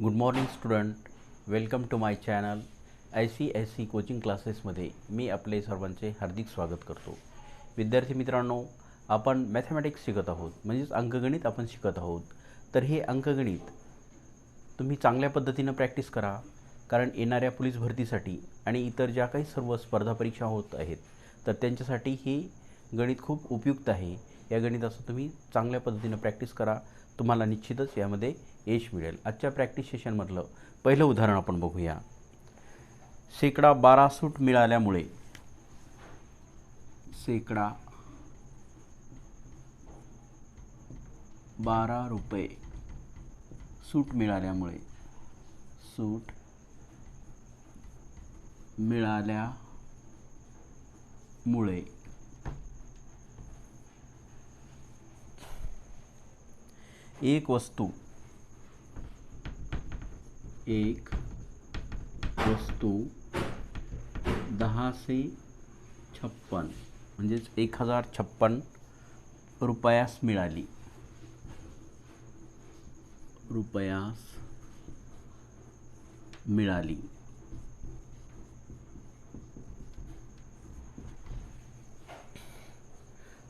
Good morning student welcome to my channel I C S C coaching क्लासेसमध्ये मी आपले सर्वांचे हार्दिक स्वागत करतो. विद्यार्थी मित्रांनो आपण मॅथमॅटिक्स शिकत आहोत म्हणजेच अंकगणित आपण शिकत आहोत. तर हे अंकगणित तुम्ही चांगल्या पद्धतीनं प्रॅक्टिस करा कारण येणाऱ्या पोलीस भरतीसाठी आणि इतर ज्या काही सर्व स्पर्धा परीक्षा होत आहेत तर त्यांच्यासाठी हे गणित खूप उपयुक्त आहे. या गणिताचं तुम्ही चांगल्या पद्धतीनं प्रॅक्टिस करा. तुम्हाला निश्चितच यामध्ये यश मिळेल. आजच्या प्रॅक्टिस सेशनमधलं पहिलं उदाहरण आपण बघूया. शेकडा बारा सूट मिळाल्यामुळे शेकडा बारा रुपये सूट मिळाल्यामुळे सूट मिळाल्यामुळे एक वस्तू. एक वस्तू दहाशे छप्पन. म्हणजेच एक हजार छप्पन रुपयास मिळाली. रुपयास मिळाली.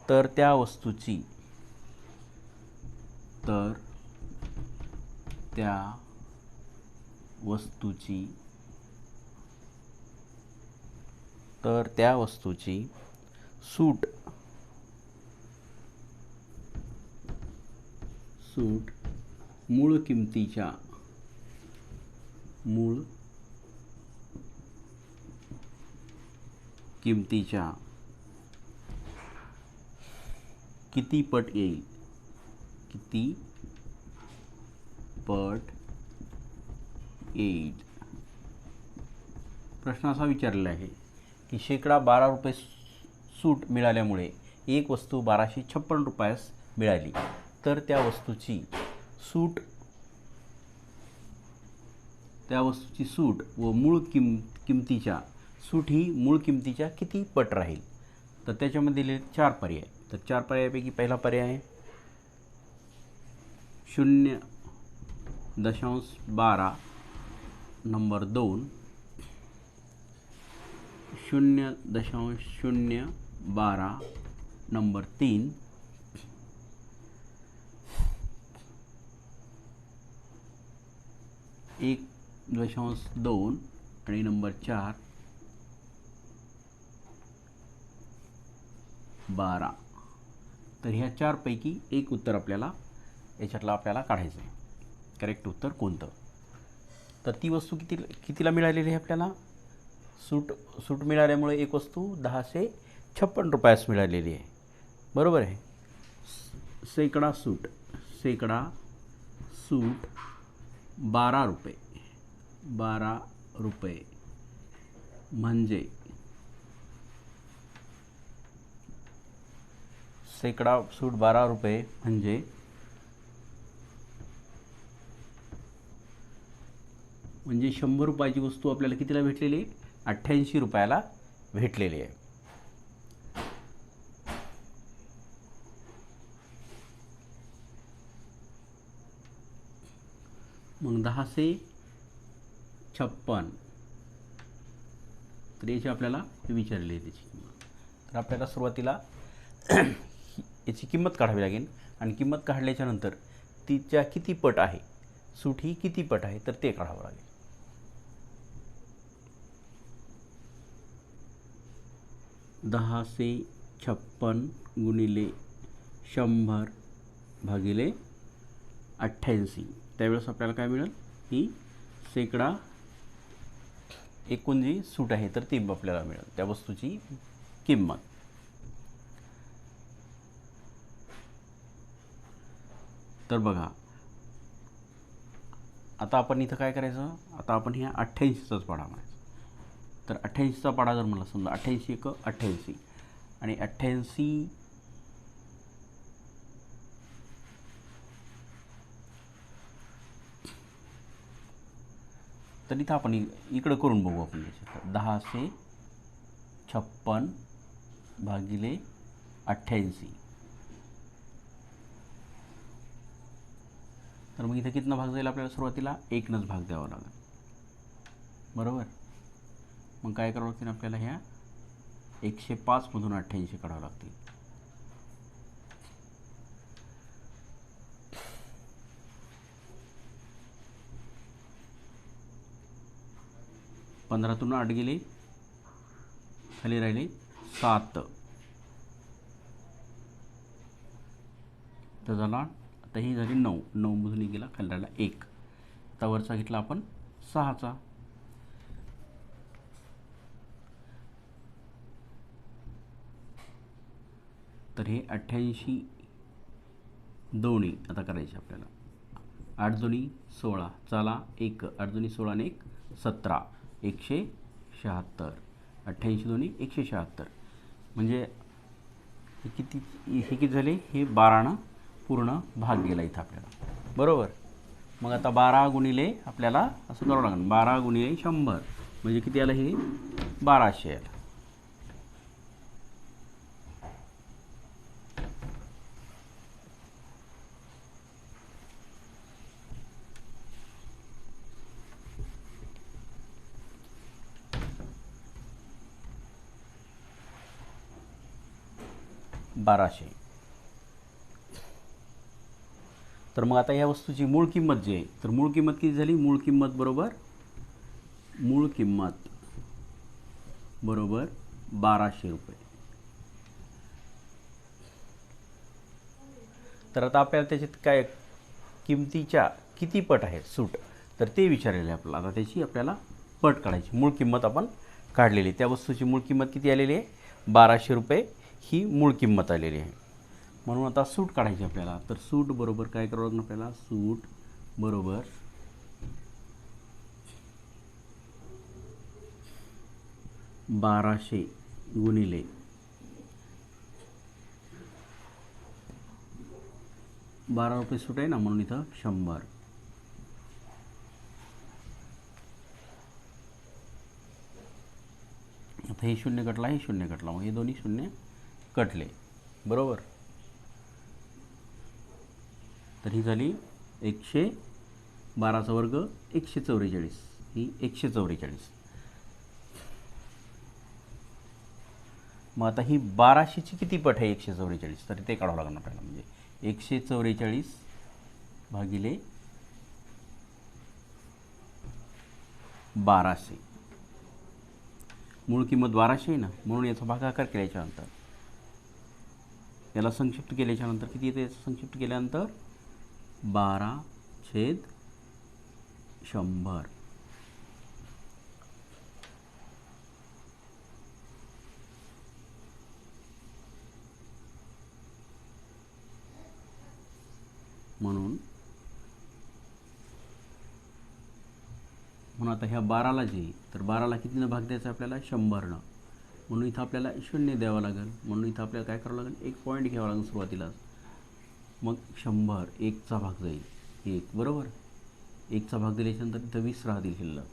तर त्या वस्तूची तर त्या वस्तूची तर त्या वस्तूची सूट सूट मूळ किमतीच्या मूळ किमतीच्या किती पट येईल? किती? पट. येईल प्रश्न असा विचारलेला आहे की शेकडा बारा रुपये सूट मिळाल्यामुळे एक वस्तू बाराशे छप्पन रुपयास मिळाली. तर त्या वस्तूची सूट त्या वस्तूची सूट व मूळ किम किमतीच्या सूट ही मूळ किमतीच्या किती पट राहील? तर त्याच्यामध्ये दिले चार पर्याय. तर चार पर्यायापैकी पहिला पर्याय आहे शून्य दशांश बारा नंबर दोन. शून्य दशांश शून्य बारा नंबर तीन. एक दशांश दोन आणि नंबर चार. बारा. तर ह्या चारपैकी एक उत्तर आपल्याला याच्यातलं आपल्याला काढायचं आहे. करेक्ट उत्तर कोणतं? तर ती वस्तू किती कितीला मिळालेली आहे आपल्याला? सूट सूट मिळाल्यामुळे एक वस्तू दहाशे छप्पन रुपयास मिळालेली आहे. बरोबर आहे? सेकडा सूट सेकडा सूट बारा रुपये. बारा रुपये. म्हणजे सेकडा सूट बारा रुपये म्हणजे म्हणजे शंभर रुपयाची वस्तू आपल्याला कितीला भेटलेली? आहे अठ्ठ्याऐंशी रुपयाला भेटलेली आहे. मग दहाशे छप्पन. तर याची आपल्याला विचारली आहे त्याची किंमत. तर आपल्याला सुरुवातीला याची किंमत काढावी लागेल. आणि किंमत काढल्याच्यानंतर तिच्या किती पट आहे? सूट ही किती पट आहे? तर ते काढावं लागेल. दहाशे छप्पन गुणिले शंभर भागिले अठ्ठ्याऐंशी. त्यावेळेस आपल्याला काय मिळेल? ही शेकडा एकूण जी सूट आहे तर ती आपल्याला मिळेल. त्या वस्तूची किंमत. तर बघा आता आपण इथं काय करायचं? आता आपण ह्या अठ्ठ्याऐंशीचाच पाडा म्हणायचा तर अठ्ठ्याऐंशीचा पाडा जर मला समजा अठ्ठ्याऐंशी एक अठ्ठ्याऐंशी. आणि अठ्ठ्याऐंशी तर इथं आपण इकडं करून बघू आपण दहाशे छप्पन भागिले अठ्ठ्याऐंशी. तर मग इथं कितना भाग जाईल आपल्याला सुरुवातीला? एकनंच भाग द्यावा लागेल. बरोबर? मग काय करावं लागतील आपल्याला ह्या? एकशे पाचमधून अठ्ठ्याऐंशी काढावं लागतील. पंधरातून आठ गेले. खाली राहिले सात. तर झाला आता ही झाली नऊ. नऊमधून गेला खाली राहिला एक. आता वरचा घेतला आपण सहाचा. तर हे अठ्ठ्याऐंशी दोन्ही आता करायचे आपल्याला. आठ दोन्ही सोळा. चला एक. आठ दोन्ही सोळा आणि एक. सतरा. एकशे शहात्तर. अठ्ठ्याऐंशी दोन्ही एकशे शहात्तर. म्हणजे हे किती हे किती झाले? हे बारानं पूर्ण भाग गेला इथं आपल्याला. बरोबर? मग आता बारा गुणिले आपल्याला असं करावं लागेल. बारा गुणिले शंभर. म्हणजे किती आलं हे? बाराशे आलं. बाराशे. तर मग आता या वस्तूची मूळ किंमत जी आहे तर मूळ किंमत किती झाली? मूळ किंमत बरोबर मूळ किंमत बरोबर बाराशे रुपये. तर आता आपल्याला त्याच्यात काय किमतीच्या किती पट आहेत? सूट. तर ते विचारलेलं आहे आपल्याला. आता त्याची आपल्याला पट काढायची. मूळ किंमत आपण काढलेली. आहे. त्या वस्तूची मूळ किंमत किती आलेली आहे? बाराशे रुपये. ही मूळ किंमत आलेली आहे. म्हणून आता सूट काढायची आपल्याला. तर सूट बरोबर काय करावं लागणार आपल्याला? सूट बरोबर बाराशे गुणिले बारा रुपये सूट आहे ना म्हणून इथं शंभर. आता हे शून्य कटला हे शून्य कटला मग हे दोन्ही शून्य कटले. बरोबर? तर ही झाली एकशे बाराचा वर्ग एकशे चौवेचाळीस. ही एकशे चौवेचाळीस. मग आता ही बाराशेची किती पट आहे एकशे चौवेचाळीस? तर ते काढावं लागणार आपल्याला. म्हणजे एकशे चौवेचाळीस भागिले बाराशे. मूळ किंमत बाराशे आहे ना? म्हणून याचा भागाकार केल्याच्यानंतर याला संक्षिप्त केल्याच्यानंतर किती येतं? याचं संक्षिप्त केल्यानंतर बारा छेद शंभर. म्हणून म्हणून आता ह्या बाराला जे तर बाराला कितीनं भाग द्यायचा आपल्याला? शंभरनं. म्हणून इथं आपल्याला शून्य द्यावं लागेल. म्हणून इथं आपल्याला काय करावं लागेल? एक पॉईंट घ्यावा लागेल सुरुवातीलाच मग शंभर एकचा भाग जाईल. एक बरोबर? एकचा भाग दिल्याच्यानंतर इथं वीस राहतील शिल्लक.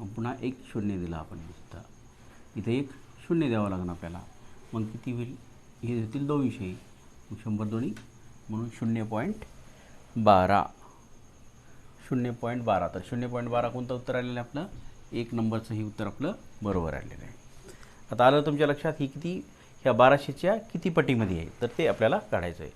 मग पुन्हा एक शून्य दिला आपण इथं इथं एक शून्य द्यावं लागेल आपल्याला. मग किती होईल? हे देतील दोनशे. मग शंभर दोन्ही म्हणून शून्य पॉईंट बारा. शून्य पॉईंट बारा. तर शून्य पॉईंट बारा कोणतं उत्तर आलेलं आहे आपलं? एक नंबरचं हे उत्तर आपलं बरोबर आलेलं आहे. आता आलं तुमच्या लक्षात ही किती ह्या बाराशेच्या किती पटीमध्ये आहे? तर ते आपल्याला काढायचं आहे.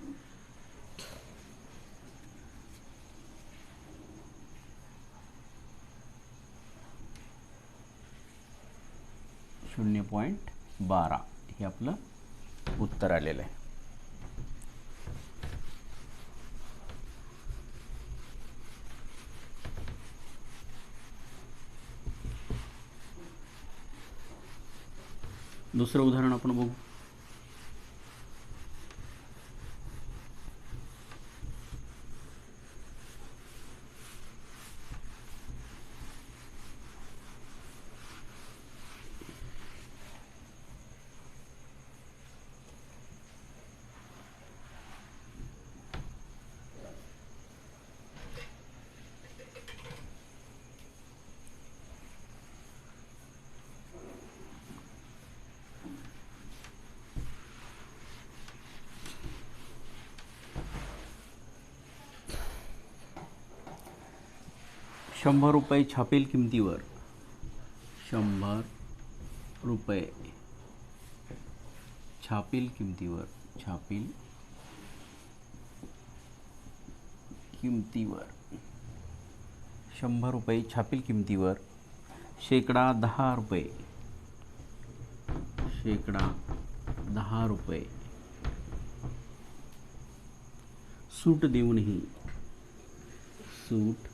शून्य पॉईंट बारा हे आपलं उत्तर आलेलं आहे. दुसरं उदाहरण आपण बघू. शंभर रुपये छापील किमतीवर. शंभर रुपये छापील किमतीवर छापील किमतीवर. शंभर रुपये छापील किमतीवर शेकडा दहा रुपये शेकडा दहा रुपये. सूट देऊनही सूट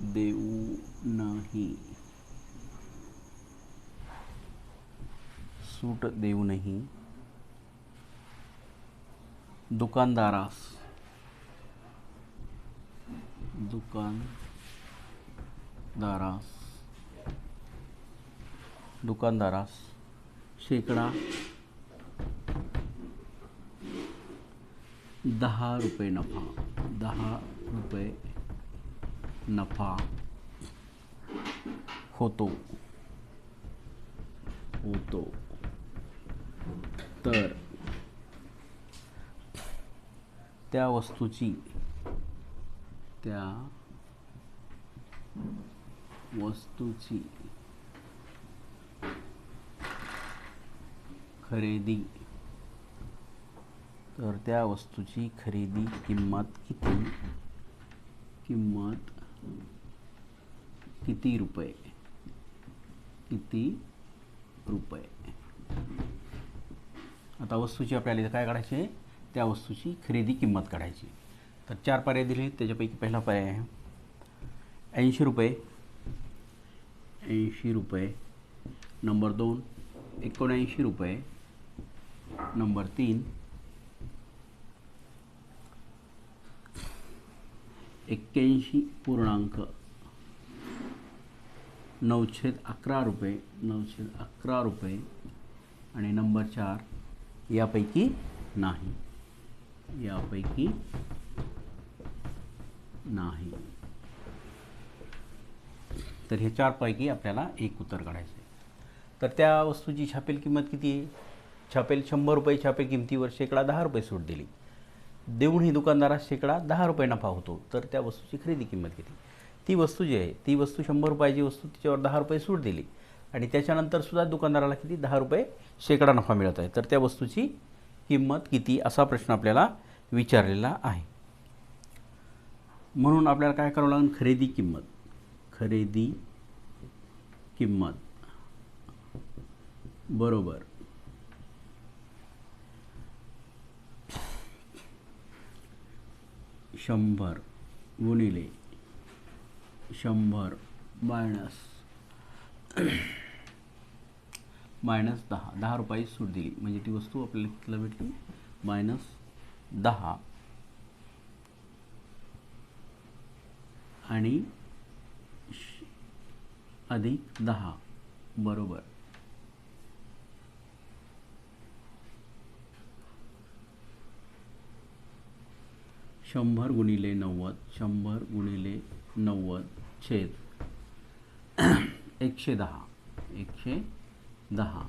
देऊ नाही. सूट देऊनही दुकानदारास. दुकानदारास. दुकानदारास शेकडा दहा रुपये नफा दहा रुपये नफा होतो होतो तर त्या वस्तूची. त्या वस्तूची. खरेदी. तर त्या वस्तूची खरेदी किंमत किती? किंमत किती रुपये? किती रुपये? आता वस्तूची आपल्याला इथं काय काढायची? आहे त्या वस्तूची खरेदी किंमत काढायची. तर चार पर्याय दिले त्याच्यापैकी पहिला पर्याय आहे. ऐंशी रुपये. ऐंशी रुपये. नंबर दोन एकोणऐंशी रुपये. नंबर तीन एक्क्याऐंशी पूर्णांक नऊशे अकरा रुपये नऊशे अकरा रुपये आणि नंबर चार यापैकी नाही. यापैकी नाही. तर हे चारपैकी आपल्याला एक उत्तर काढायचं आहे तर त्या वस्तूची छापेल किंमत किती आहे? छापेल शंभर रुपये छापेल किमतीवर शेकडा दहा रुपये सूट दिली. देऊनही दुकानदारास शेकडा दहा रुपये नफा होतो. तर त्या वस्तूची खरेदी किंमत किती ती वस्तू जी आहे ती वस्तू शंभर रुपयाची वस्तू तिच्यावर दहा रुपये सूट दिली. आणि त्याच्यानंतर सुद्धा दुकानदाराला किती? दहा रुपये शेकडा नफा मिळत आहे. तर त्या वस्तूची किंमत किती? असा प्रश्न आपल्याला विचारलेला आहे. म्हणून आपल्याला काय करावं लागेल? खरेदी किंमत. खरेदी किंमत. बरोबर. शंभर गुणिले शंभर मायनस मायनस दहा. दहा रुपये सूट दिली. म्हणजे ती वस्तू आपल्याला कितीला भेटली? मायनस दहा. आणि श- अधिक दहा. बरोबर. शंभर गुणिले नव्वद शंभर गुणिले नव्वद छेद एकशे दहा एकशे दहा.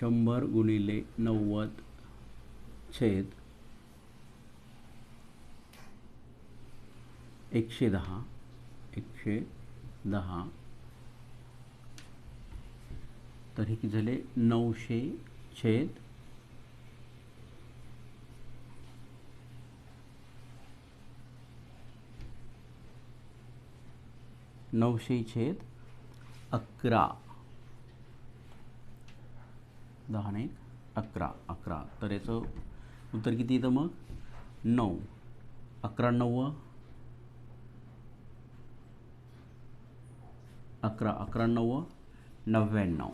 शंभर गुणिले नव्वद छेद एकशे दहा एकशे दहा. तर हे किती झाले? नऊशे छेद. नऊशे छेद अकरा. दहा अकरा अकरा. तर याचं उत्तर किती येतं मग? नऊ. अकरा नव्व अकरा अकरा नव्व नव्याण्णव.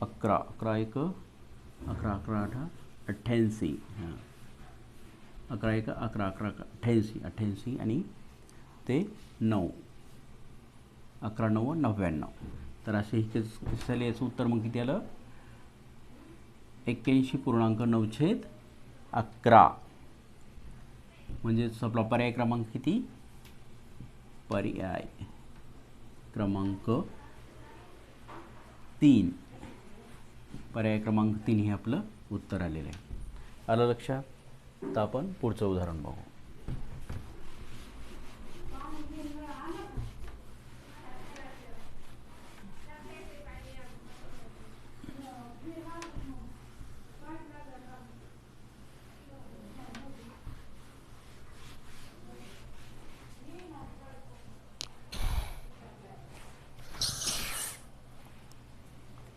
अकरा अकरा एक अकरा अकरा अठरा अठ्ठ्याऐंशी. हां. अकरा एक अकरा अकरा अठ्ठ्याऐंशी अठ्ठ्याऐंशी आणि ते नऊ. अकरा नऊ नव्याण्णव. तर असे हे झाले याचं उत्तर मग किती आलं? एक्क्याऐंशी पूर्णांक नऊछेद अकरा. म्हणजेच आपला पर्याय क्रमांक किती? पर्याय क्रमांक तीन. पर्याय क्रमांक तीन हे आपलं उत्तर आलेलं आहे. आलं लक्षात? तर आपण पुढचं उदाहरण बघू.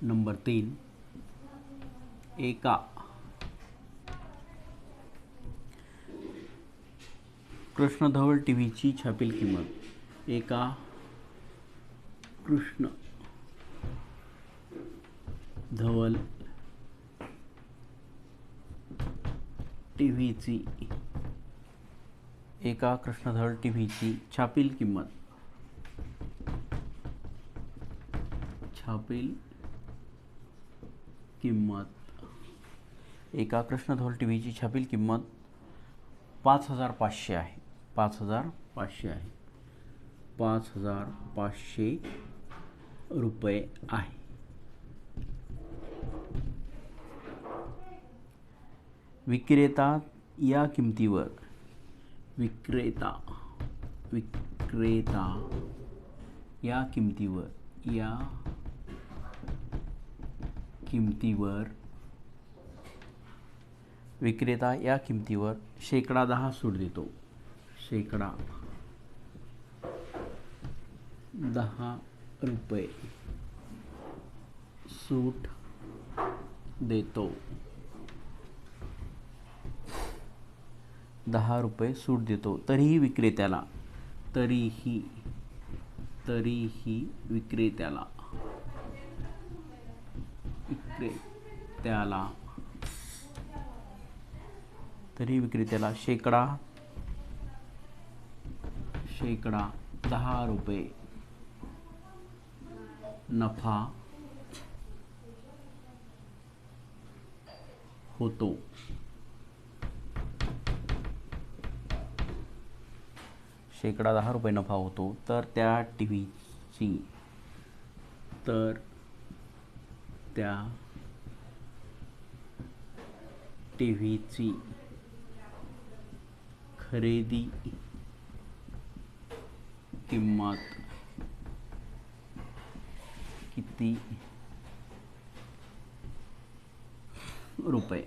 नंबर तीन. एका. कृष्णधवल टी व्हीची छापील किंमत. एका. कृष्ण धवल टी व्हीची एका कृष्णधवल टी व्हीची छापील किंमत. छापील किंमत. एका कृष्णधोल टी व्हीची छापील किंमत पाच हजार पाचशे आहे. पाच हजार पाचशे आहे. पाच हजार पाचशे रुपये आहे. विक्रेता या किमतीवर. विक्रेता विक्रेता या किमतीवर या किमतीवर. विक्रेता या किमतीवर शेकडा दहा सूट देतो. शेकडा दहा रुपये सूट देतो. दहा रुपये सूट देतो. तरीही विक्रेत्याला. तरीही तरीही विक्रेत्याला. विक्रेत्याला तरी विक्रेत्याला शेकडा शेकडा दहा रुपये. नफा होतो. शेकडा दहा रुपये नफा होतो. तर त्या टी व्हीची तर त्या टी व्हीची खरेदी किंमत किती? रुपये.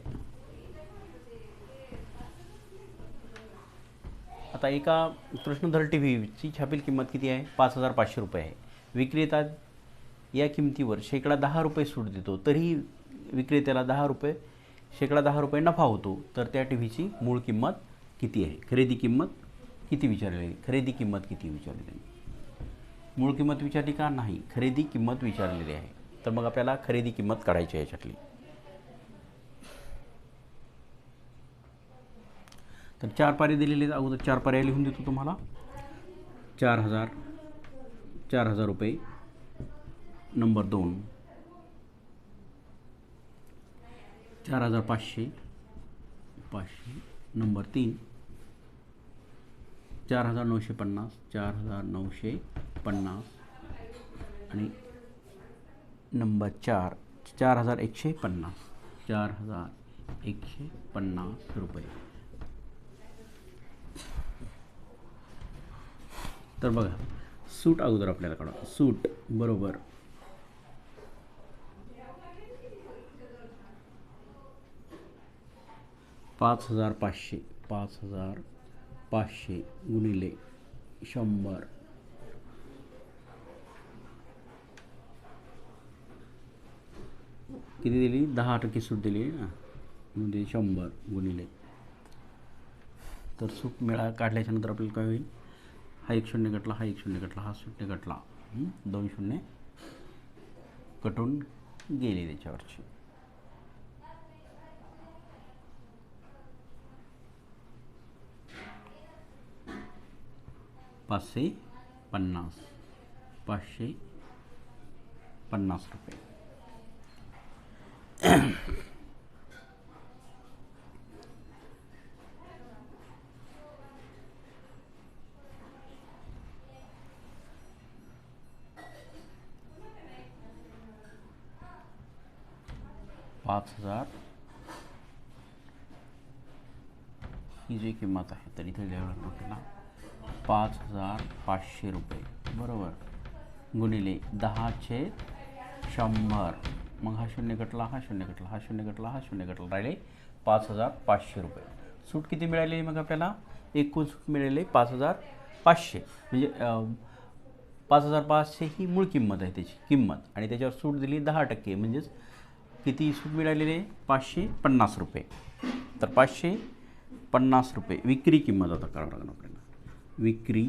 आता एका कृष्णधर टी व्हीची छापील किंमत किती आहे? पाच हजार पाचशे रुपये आहे. विक्रेता या किमतीवर शेकडा दहा रुपये सूट देतो तरीही विक्रेत्याला दहा रुपये शेकडा दहा रुपये नफा होतो तर त्या टी व्हीची मूळ किंमत किती आहे? खरेदी किंमत किती विचारलेली खरेदी किंमत किती विचारलेली आहे? मूळ किंमत विचारली का नाही? खरेदी किंमत विचारलेली आहे. तर मग आपल्याला खरेदी किंमत काढायची आहे याच्यातली. तर चार पर्याय दिलेले अगोदर चार पर्याय लिहून देतो तुम्हाला. चार हजार चार हजार रुपये. नंबर दोन. चार हजार पाचशे. पाचशे. नंबर तीन. चार हजार नऊशे पन्नास. चार हजार नऊशे पन्नास. आणि नंबर चार. चार हजार एकशे पन्नास. चार हजार एकशे पन्नास रुपये. तर बघा सूट अगोदर आपल्याला काढा. सूट बरोबर. पाच हजार पाचशे पाच हजार पाचशे गुणिले शंभर. किती दिली? दहा टक्के सूट दिली ना? म्हणजे शंभर गुणिले. तर सूट मिळा काढल्याच्यानंतर आपल्याला काय होईल? हा एक शून्य कटला हा एक शून्य कटला हा शून्य कटला. दोन शून्य कटून गेले त्याच्यावरची. पाचशे पन्नास पाचशे पन्ना रुपये। पाँच हज़ार। की जी किमत है तर तो इथे पाच हजार पाचशे रुपये. बरोबर. गुणिले दहाचे शंभर. मग हा शून्य कटला हा शून्य कटला हा शून्य कटला हा शून्य कटला राहिले पाच हजार पाचशे रुपये. सूट किती मिळाली मग आपल्याला? एकूण सूट मिळाले पाच हजार पाचशे. म्हणजे पाच हजार पाचशे ही मूळ किंमत आहे त्याची किंमत. आणि त्याच्यावर सूट दिली दहा टक्के. म्हणजेच किती सूट मिळालेली? आहे पाचशे पन्नास रुपये. तर पाचशे पन्नास रुपये. विक्री किंमत आता करावं लागणार आपल्याला. विक्री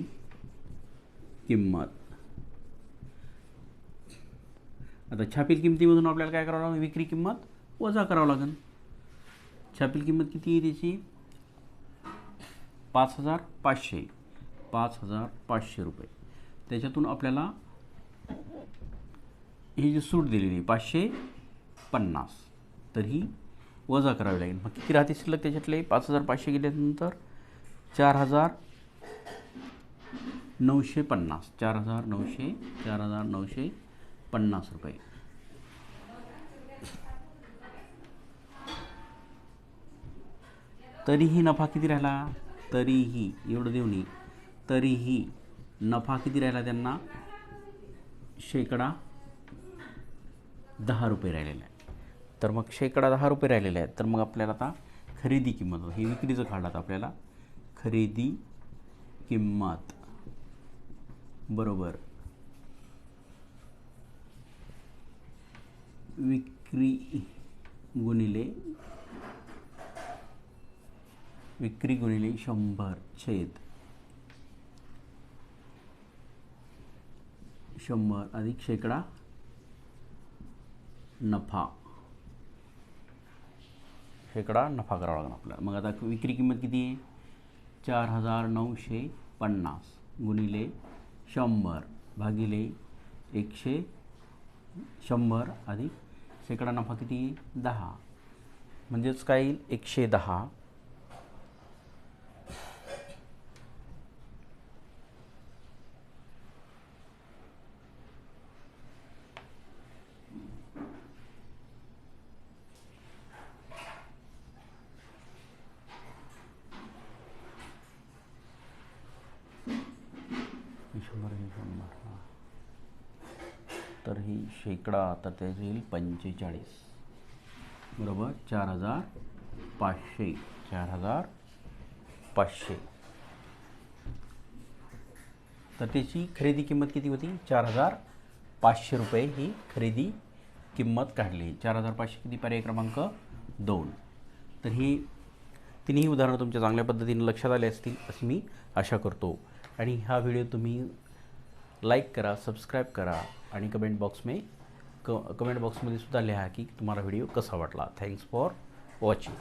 किंमत. आता छापील किमतीमधून आपल्याला काय करावं लागेल? विक्री किंमत वजा करावं लागेल. छापील किंमत किती आहे त्याची? पाच हजार पाचशे. पाच हजार पाचशे रुपये. त्याच्यातून आपल्याला ही जी सूट दिलेली आहे पाचशे पन्नास. तर ही वजा करावी लागेल. मग किती राहते शिल्लक त्याच्यातले? पाच हजार पाचशे गेल्यानंतर चार हजार नऊशे पन्नास चार हजार नऊशे चार हजार नऊशे पन्नास रुपये. तरीही नफा किती राहिला? तरीही एवढं देऊन तरीही नफा किती राहिला त्यांना? शेकडा दहा रुपये राहिलेला आहे तर मग शेकडा दहा रुपये राहिलेले आहेत. तर मग आपल्याला आता खरेदी किंमत हे विक्रीचं काढलं आता आपल्याला. खरेदी किंमत. बरोबर. विक्री गुणिले विक्री गुणिले शंभर छेद. शंभर अधिक शेकडा नफा. शेकडा नफा करावा लागणार आपल्याला. मग आता विक्री किंमत किती आहे? चार हजार नऊशे पन्नास गुणिले शंभर भागिले एकशे शंभर अधिक शेकडा नफा किती? दहा. म्हणजेच काय येईल? एकशे दहा. तर ही शेकडा तर त्याचं येईल पंचेचाळीस. बरोबर? चार हजार पाचशे. चार हजार पाचशे. तर त्याची खरेदी किंमत किती होती? चार हजार पाचशे रुपये ही खरेदी किंमत काढली. चार हजार पाचशे किती पर्याय क्रमांक? दोन. तर ही तिन्ही उदाहरणं तुमच्या चांगल्या पद्धतीने लक्षात आले असतील अशी मी आशा करतो. आणि हा व्हिडिओ तुम्ही लाईक करा सबस्क्राईब करा आणि कमेंट बॉक्स में क कमेंट बॉक्समध्ये सुद्धा लिहा की तुम्हाला व्हिडिओ कसा वाटला. Thanks for watching.